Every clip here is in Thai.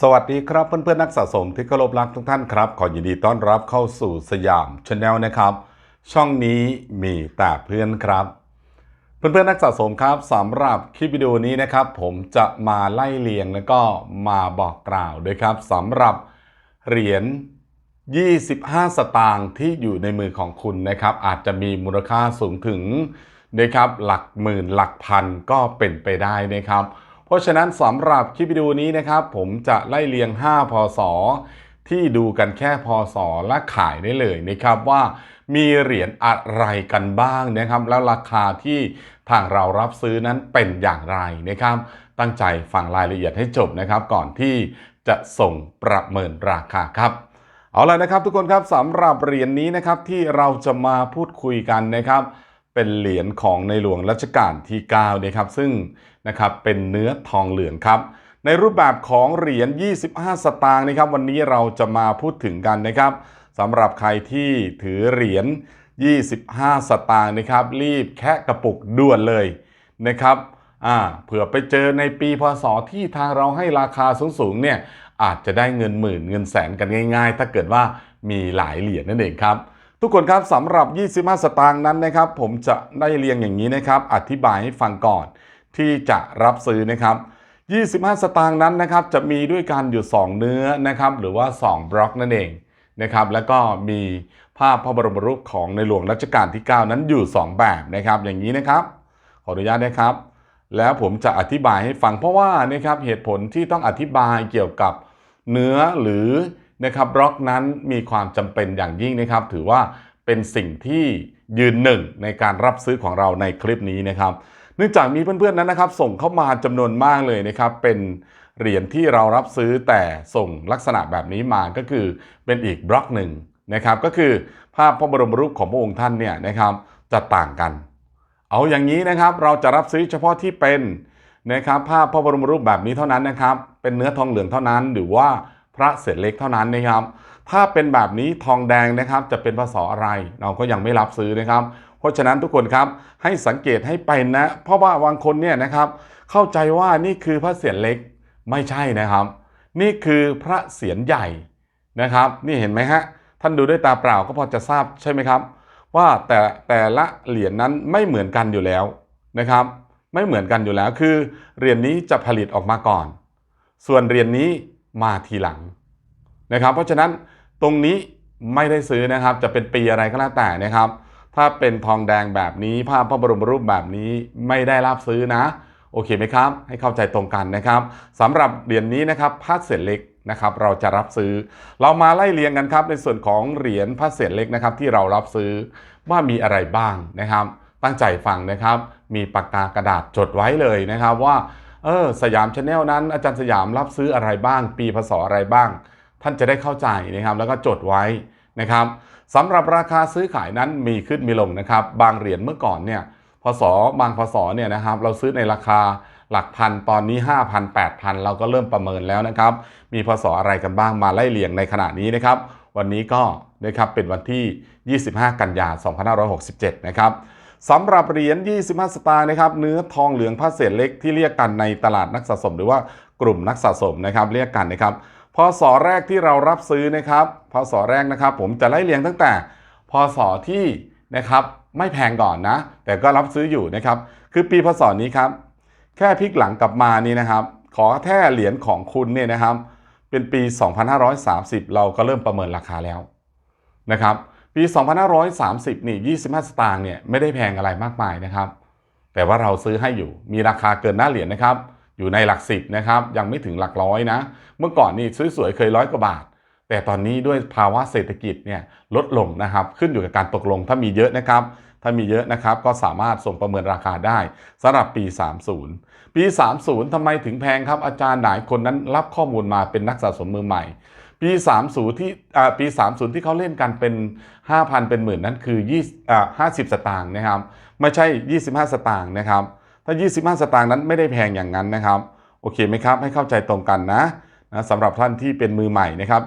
สวัสดีครับเพื่อนๆนักสะสมที่เคารพรักทุกท่านครับ ขอยินดีต้อนรับเข้าสู่สยามชาแนลนะครับ ช่องนี้มีแต่เพื่อนครับ เพื่อนๆนักสะสมครับสำหรับคลิปวิดีโอนี้นะครับ ผมจะมาไล่เรียงแล้วก็มาบอกกล่าวด้วยครับสำหรับเหรียญ 25 สตางค์ที่อยู่ในมือของคุณนะครับ อาจจะมีมูลค่าสูงถึงนะครับหลักหมื่นหลักพันก็เป็นไปได้นะครับ เพราะฉะนั้นสำหรับคลิปวิดีโอนี้นะครับ ผมจะไล่เรียง 5 พศ ที่ดูกันแค่พศและขายได้เลยนะครับว่ามีเหรียญอะไรกันบ้างนะครับ แล้วราคาที่ทางเรารับซื้อนั้นเป็นอย่างไรนะครับ ตั้งใจฟังรายละเอียดให้จบนะครับ ก่อนที่จะส่งประเมินราคาครับเอาละนะครับทุกคนครับสำหรับเหรียญนี้นะครับที่เราจะมาพูดคุยกันนะครับ เป็นเหรียญของในหลวงรัชกาลที่9นะครับซึ่ง นะครับเป็นเนื้อทองเหลืองครับ ในรูปแบบของเหรียญ 25 สตางค์นะครับวันนี้เราจะมาพูดถึงกันนะครับสำหรับใครที่ถือเหรียญ 25 สตางค์นะครับ รีบแคะกระปุกด่วนเลยนะครับเผื่อไปเจอในปีพศที่ทางเราให้ราคาสูงๆเนี่ยอาจจะได้เงินหมื่นเงินแสนกันง่าย ๆ ถ้าเกิดว่ามีหลายเหรียญนั่นเองครับ ทุกคนครับสำหรับ 25 สตางค์นั้นนะครับ ผมจะได้เรียงอย่างนี้นะครับ อธิบายให้ฟังก่อน ที่จะรับซื้อนะครับ 25 สตางค์นั้นนะครับจะมีด้วยกันอยู่ 2 เนื้อนะครับหรือว่า 2 บล็อกนั่นเองนะครับแล้วก็มีภาพพระบรมรูปของในหลวงรัชกาลที่ 9 นั้นอยู่ 2 แบบนะครับอย่างนี้นะครับ ขออนุญาตนะครับ แล้วผมจะอธิบายให้ฟังเพราะว่านะครับเหตุผลที่ต้องอธิบายเกี่ยวกับเนื้อหรือนะครับบล็อกนั้นมีความจำเป็นอย่างยิ่งนะครับ ถือว่าเป็นสิ่งที่ยืนหนึ่งในการรับซื้อของเราในคลิปนี้นะครับ เนื่องจากมีเพื่อนๆนั้นนะครับ ส่งเข้ามาจำนวนมากเลยนะครับ เป็นเหรียญที่เรารับซื้อแต่ส่งลักษณะแบบนี้มาก็คือเป็นอีกบล็อกหนึ่งนะครับ ก็คือภาพพระบรมรูปของพระองค์ท่านเนี่ยนะครับจะต่างกัน เอาอย่างนี้นะครับเราจะรับซื้อเฉพาะที่เป็นนะครับภาพพระบรมรูปแบบนี้เท่านั้นนะครับ เป็นเนื้อทองเหลืองเท่านั้น หรือว่าพระเศษเล็กเท่านั้นนะครับ ถ้าเป็นแบบนี้ทองแดงนะครับ จะเป็นพศอะไร เราก็ยังไม่รับซื้อนะครับ ราะฉะนั้นทุกคนครับให้สังเกตให้เป็นนะ เพราะว่าบางคนเนี่ยนะครับเข้าใจว่านี่คือพระเศียรเล็กไม่ใช่นะครับ นี่คือพระเศียรใหญ่นะครับ นี่เห็นไหมฮะท่านดูด้วยตาเปล่าก็พอจะทราบใช่ไหมครับ ว่าแต่แต่ละเหรียญนนั้นไม่เหมือนกันอยู่แล้วนะครับ ไม่เหมือนกันอยู่แล้วคือเหรียญนี้จะผลิตออกมาก่อน ส่วนเหรียญนี้มาทีหลังนะครับ เพราะฉะนั้นตรงนี้ไม่ได้ซื้อนะครับจะเป็นปีอะไรก็แล้วแต่นะครับ ถ้าเป็นทองแดงแบบนี้ภาพพระบรมรูปแบบนี้ไม่ได้รับซื้อนะ โอเคไหมครับ ให้เข้าใจตรงกันนะครับสำหรับเหรียญนี้นะครับพระเศษเล็กนะครับเราจะรับซื้อ เรามาไล่เรียงกันครับในส่วนของเหรียญพระเศษเล็กนะครับที่เรารับซื้อว่ามีอะไรบ้างนะครับ ตั้งใจฟังนะครับ มีปากกากระดาษจดไว้เลยนะครับว่าเออสยามชาแนลนั้น อาจารย์สยามรับซื้ออะไรบ้าง ปีพศอะไรบ้าง ท่านจะได้เข้าใจนะครับ แล้วก็จดไว้นะครับ สำหรับราคาซื้อขายนั้นมีขึ้นมีลงนะครับ บางเหรียญเมื่อก่อนเนี่ยพศบางพศเนี่ยนะครับเราซื้อในราคาหลักพันตอนนี้ 5,000 8,000 เราก็เริ่มประเมินแล้วนะครับ มีพศอะไรกันบ้างมาไล่เรียงในขณะนี้นะครับ วันนี้ก็นะครับเป็นวันที่ 25 กันยา2567 นะครับสำหรับเหรียญ 25 สตางค์นะครับ เนื้อทองเหลืองผ้าเศษเล็กที่เรียกกันในตลาดนักสะสม หรือว่ากลุ่มนักสะสมนะครับ เรียกกันนะครับ พศแรกที่เรารับซื้อนะครับพศแรกนะครับ ผมจะไล่เรียงตั้งแต่พศที่นะครับไม่แพงก่อนนะ แต่ก็รับซื้ออยู่นะครับ คือปีพศนี้ครับ แค่พลิกหลังกลับมานี่นะครับ ขอแค่เหรียญของคุณเนี่ยนะครับ เป็นปี 2530 เราก็เริ่มประเมินราคาแล้วนะครับปี 2530 นี่25 สตางค์เนี่ยไม่ได้แพงอะไรมากมายนะครับ แต่ว่าเราซื้อให้อยู่มีราคาเกินหน้าเหรียญนะครับ อยู่ในหลักสิบนะครับ ยังไม่ถึงหลักร้อยนะ เมื่อก่อนนี่สวยๆเคยร้อยกว่าบาท แต่ตอนนี้ด้วยภาวะเศรษฐกิจเนี่ยลดลงนะครับ ขึ้นอยู่กับการตกลงถ้ามีเยอะนะครับ ถ้ามีเยอะนะครับก็สามารถส่งประเมินราคาได้สำหรับปี 30 ปี 30ทำไมถึงแพงครับอาจารย์หลายคนนั้นรับข้อมูลมาเป็นนักสะสมมือใหม่ ปี 30 ที่อ่าปี 30 ที่เขาเล่นกันเป็น 5,000 เป็นหมื่นนั้นคือ20อ่า50 สตางค์นะครับ ไม่ใช่ 25 สตางค์นะครับ ถ้า 25 สตางค์นั้นไม่ได้แพงอย่างนั้นนะครับ โอเคไหมครับ ให้เข้าใจตรงกันนะนะสำหรับท่านที่เป็นมือใหม่นะครับ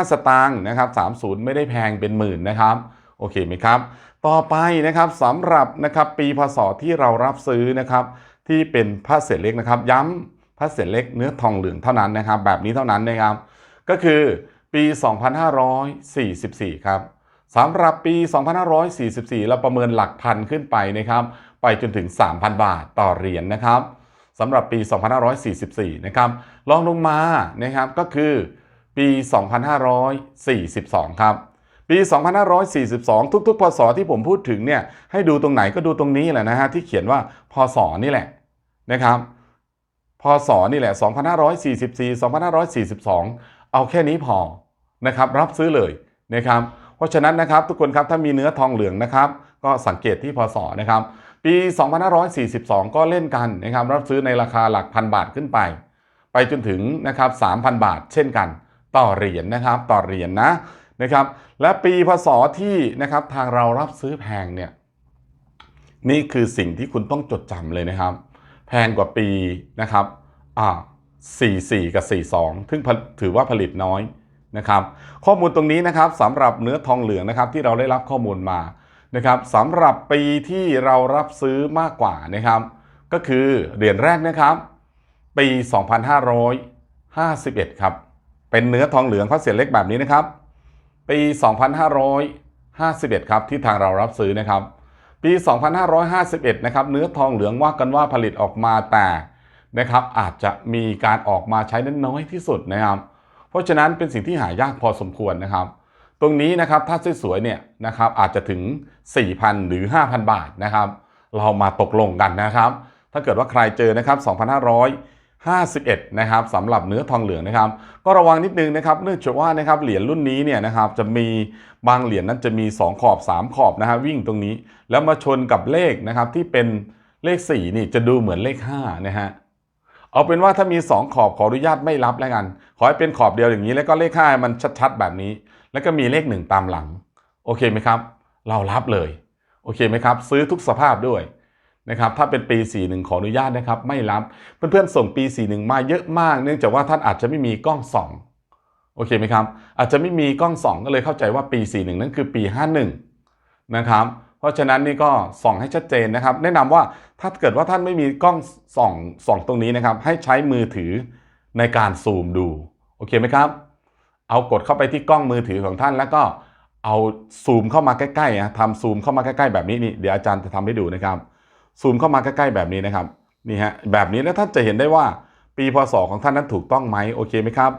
25 สตางค์นะครับ 30 ไม่ได้แพงเป็นหมื่นนะครับ โอเคไหมครับ ต่อไปนะครับสำหรับนะครับปีพศที่เรารับซื้อนะครับ ที่เป็นผ้าเศษเล็กนะครับ ย้ำพพระเศษเล็กเนื้อทองเหลืองเท่านั้นนะครับ แบบนี้เท่านั้นนะครับ ก็คือปี 2544 ครับสำหรับปี 2544 เราประเมินหลักพันขึ้นไปนะครับ ไปจนถึง 3,000 บาทต่อเหรียญนะครับสำหรับปี 2544 นะครับลองลงมานะครับก็คือปี 2542 ครับปี 2542 ทุกๆ พศที่ผมพูดถึงเนี่ยให้ดูตรงไหนก็ดูตรงนี้แหละนะฮะที่เขียนว่าพศนี่แหละนะครับพศนี่แหละ 2544 2542 เอาแค่นี้พอนะครับรับซื้อเลยนะครับเพราะฉะนั้นนะครับทุกคนครับถ้ามีเนื้อทองเหลืองนะครับ ก็สังเกตที่พศนะครับ ปี 2542 ก็เล่นกันนะครับรับซื้อในราคาหลักพันบาทขึ้นไป ไปจนถึงนะครับ3,000 บาท เช่นกัน ต่อเหรียญนะครับต่อเหรียญนะนะครับและปีพศที่นะครับทางเรารับซื้อแพงเนี่ยนี่คือสิ่งที่คุณต้องจดจำเลยนะครับ แพงกว่าปีนะครับอ่า44 กับ 42 ซึ่งถือว่าผลิตน้อยนะครับ ข้อมูลตรงนี้นะครับสำหรับเนื้อทองเหลืองนะครับที่เราได้รับข้อมูลมา นะครับสำหรับปีที่เรารับซื้อมากกว่านะครับ ก็คือเหรียญแรกนะครับ ปี 2551 ครับ เป็นเนื้อทองเหลืองพระเศียรเล็กแบบนี้นะครับ ปี 2551 ครับที่ทางเรารับซื้อนะครับ ปี 2551 นะครับ เนื้อทองเหลืองว่ากันว่าผลิตออกมาแต่นะครับ อาจจะมีการออกมาใช้นั้นน้อยที่สุดนะครับ เพราะฉะนั้นเป็นสิ่งที่หายากพอสมควรนะครับ ตรงนี้นะครับถ้าสวยๆเนี่ยนะครับอาจจะถึง 4,000 หรือ 5,000 บาทนะครับ เรามาตกลงกันนะครับ ถ้าเกิดว่าใครเจอนะครับ 2,551 นะครับสำหรับเนื้อทองเหลืองนะครับ ก็ระวังนิดนึงนะครับ เนื่องจากว่านะครับเหรียญรุ่นนี้เนี่ยนะครับจะมีบางเหรียญนั้นจะมี 2 ขอบ 3 ขอบนะฮะวิ่งตรงนี้ แล้วมาชนกับเลขนะครับที่เป็นเลข 4 นี่จะดูเหมือนเลข5นะฮะเอาเป็นว่าถ้ามี 2 ขอบขออนุญาตไม่รับแล้วกัน ขอให้เป็นขอบเดียวอย่างนี้ แล้วก็เลข5มันชัดๆ แบบนี้ แล้วก็มีเลข 1 ตามหลัง โอเคไหมครับ เรารับเลย โอเคไหมครับ ซื้อทุกสภาพด้วยนะครับถ้าเป็นปี 41 ขออนุญาตนะครับ ไม่รับเพื่อนๆส่งปี 41 มาเยอะมาก เนื่องจากว่าท่านอาจจะไม่มีกล้องส่องโอเคไหมครับ อาจจะไม่มีกล้องส่องก็เลยเข้าใจว่าปี 41 นั่นคือปี 51 นะครับ เพราะฉะนั้นนี่ก็ส่องให้ชัดเจนนะครับ แนะนำว่าถ้าเกิดว่าท่านไม่มีกล้องส่องส่องตรงนี้นะครับ ให้ใช้มือถือในการซูมดู โอเคไหมครับ เอากดเข้าไปที่กล้องมือถือของท่านแล้วก็ เอาซูมเข้ามาใกล้ๆนะทำซูมเข้ามาใกล้ๆแบบนี้นี่เดี๋ยวอาจารย์จะทำให้ดูนะครับ ซูมเข้ามาใกล้ๆแบบนี้นะครับนี่ฮะแบบนี้แล้วท่านจะเห็นได้ว่าปีพศของท่านนั้นถูกต้องไหมโอเคไหมครับ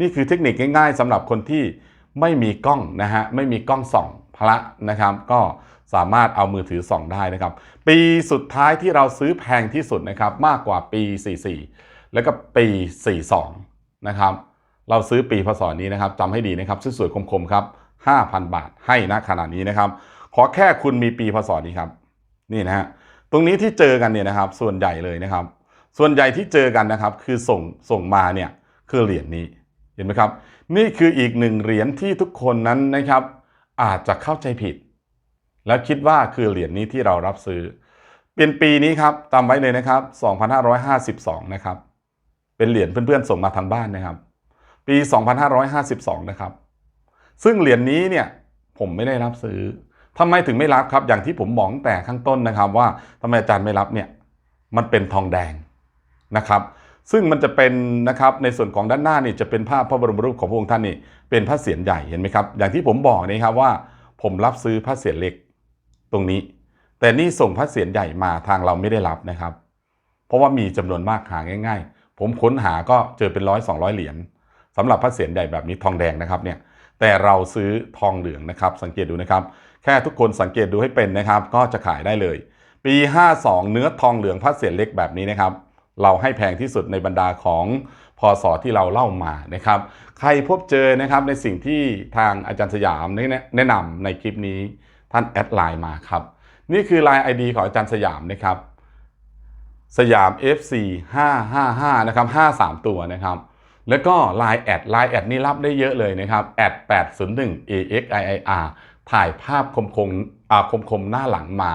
นี่คือเทคนิคง่าย ๆสำหรับคนที่ไม่มีกล้องนะฮะไม่มีกล้องส่องพระนะครับ ก็สามารถเอามือถือส่องได้นะครับ ปีสุดท้ายที่เราซื้อแพงที่สุดนะครับมากกว่าปี 44 แล้วก็ปี 42 นะครับ เราซื้อปีพศนี้นะครับจำให้ดีนะครับสวยๆคมๆครับ 5,000 บาทให้นะขนาดนี้นะครับ ขอแค่คุณมีปีพศนี้ครับ นี่นะฮะตรงนี้ที่เจอกันเนี่ยนะครับ ส่วนใหญ่เลยนะครับ ส่วนใหญ่ที่เจอกันนะครับ คือส่งส่งมาเนี่ยคือเหรียญนี้เห็นไหมครับ นี่คืออีกหนึ่งเหรียญที่ทุกคนนั้นนะครับ อาจจะเข้าใจผิด แล้วคิดว่าคือเหรียญนี้ที่เรารับซื้อ เป็นปีนี้ครับจำไว้เลยนะครับ 2552 นะครับ เป็นเหรียญเพื่อนๆส่งมาทางบ้านนะครับ ปี 2552 นะครับ ซึ่งเหรียญนี้เนี่ยผมไม่ได้รับซื้อทำไมถึงไม่รับครับ อย่างที่ผมบอกตั้งแต่ข้างต้นนะครับ ว่าทำไมอาจารย์ไม่รับเนี่ยมันเป็นทองแดงนะครับ ซึ่งมันจะเป็นนะครับในส่วนของด้านหน้านี่จะเป็นภาพพระบรมรูปของพระองค์ท่านนี่เป็นพระเศียรใหญ่เห็นไหมครับ อย่างที่ผมบอกนะครับว่า ผมรับซื้อพระเศียรเล็กตรงนี้ แต่นี่ส่งพระเศียรใหญ่มาทางเราไม่ได้รับนะครับ เพราะว่ามีจำนวนมากหาง่าย ๆ ผมค้นหาก็เจอเป็นร้อยสองร้อยเหรียญสำหรับพระเศียรใหญ่แบบนี้ทองแดงนะครับเนี่ย แต่เราซื้อทองเหลืองนะครับสังเกตดูนะครับแค่ทุกคนสังเกตดูให้เป็นนะครับ ก็จะขายได้เลย ปี 52 เนื้อทองเหลืองพระเศียรเล็กแบบนี้นะครับ เราให้แพงที่สุดในบรรดาของพศที่เราเล่ามานะครับ ใครพบเจอนะครับในสิ่งที่ทางอาจารย์สยามแนะนำในคลิปนี้ท่านแอดไลน์มาครับ นี่คือ Line ID ของอาจารย์สยามนะครับ สยาม FC 555นะครับ53 ตัวนะครับ แล้วก็ Line แอด Line แอดนี่รับได้เยอะเลยนะครับแอด801 AXIIR ถ่ายภาพคมคมอ่าคมคมหน้าหลังมา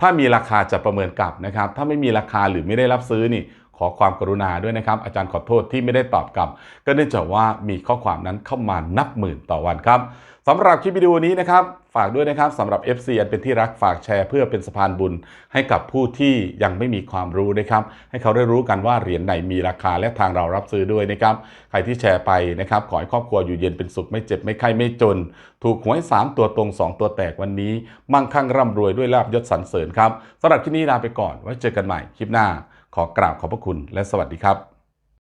ถ้ามีราคาจะประเมินกลับนะครับ ถ้าไม่มีราคาหรือไม่ได้รับซื้อนี่ขอความกรุณาด้วยนะครับ อาจารย์ขอโทษที่ไม่ได้ตอบกลับ ก็เนื่องจากว่ามีข้อความนั้นเข้ามานับหมื่นต่อวันครับสำหรับคลิปวิดีโอนี้นะครับากด้วยนะครับสำหรับ FC อันเป็นที่รักฝากแชร์เพื่อเป็นสะพานบุญ ให้กับผู้ที่ยังไม่มีความรู้นะครับ ให้เขาได้รู้กันว่าเหรียญไหนมีราคาและทางเรารับซื้อด้วยนะครับ ใครที่แชร์ไปนะครับ ขอให้ครอบครัวอยู่เย็นเป็นสุขไม่เจ็บไม่ไข้ไม่จน ถูกหวย 3 ตัวตรง 2 ตัวแตกวันนี้ มั่งคั่งร่ำรวยด้วยลาบยศสรรเสริญครับสำหรับที่นี้ลาไปก่อนไว้เจอกันใหม่คลิปหน้า ขอกราบขอบพระคุณและสวัสดีครับ